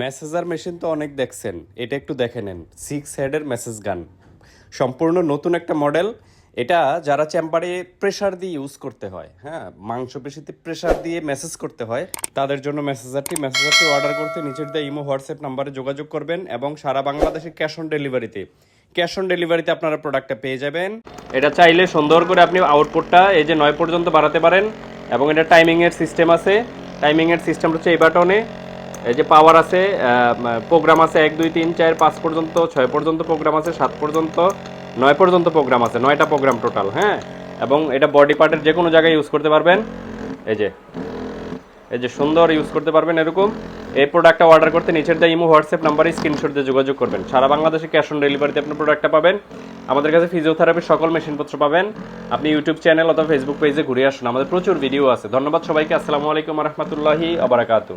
Massager machine তো অনেক দেখছেন। এটা একটু দেখে নেন। সিক্স হেডের মেসেজ গান। সম্পূর্ণ নতুন একটা মডেল এটা যারা চেম্বারে প্রেশার দিয়ে ইউজ করতে হয় হ্যাঁ মাংসপেশিতে প্রেশার দিয়ে মেসেজ করতে হয়, তাদের জন্য মেসেজারটি মেসেজারটি অর্ডার করতে নিচের দিয়ে ইমো, হোয়াটসঅ্যাপ নাম্বারে যোগাযোগ করবেন এবং সারা বাংলাদেশে ক্যাশ অন ডেলিভারিতে ক্যাশ অন ডেলিভারিতে আপনারা প্রোডাক্টটা পেয়ে যাবেন। এটা চাইলে সুন্দর করে আপনি আউটপুটটা এই যে নয় পর্যন্ত বাড়াতে পারেন এবং এটা টাইমিংয়ের সিস্টেম আছে। টাইমিংয়ের সিস্টেম হচ্ছে এই বাটনে এই যে পাওয়ার আছে প্রোগ্রাম আছে এক, দুই, তিন, চার, পাঁচ পর্যন্ত, ছয় পর্যন্ত প্রোগ্রাম আছে, সাত পর্যন্ত, নয় পর্যন্ত প্রোগ্রাম আছে, নয়টা প্রোগ্রাম টোটাল হ্যাঁ? এবং এটা বডি পার্টের যে কোনো জায়গায় ইউজ করতে পারবেন। এই যে এই যে সুন্দর ইউজ করতে পারবেন এরকম। এই প্রোডাক্টটা অর্ডার করতে নিচের দিয়ে ইমো, হোয়াটসঅ্যাপ নাম্বারে স্ক্রিনশট দিয়ে যোগাযোগ করবেন। সারা বাংলাদেশে ক্যাশ অন ডেলিভারিতে আপনি প্রোডাক্টটা পাবেন। আমাদের কাছে ফিজিওথেরাপির সকল মেশিনপত্র পাবেন। আপনি ইউটিউব চ্যানেল অথবা ফেসবুক পেজে ঘুরে আসুন। আমাদের প্রচুর ভিডিও আছে। ধন্যবাদ সবাইকে। আসসালামু আলাইকুম রহমতুল্লাহি আবরাকাতু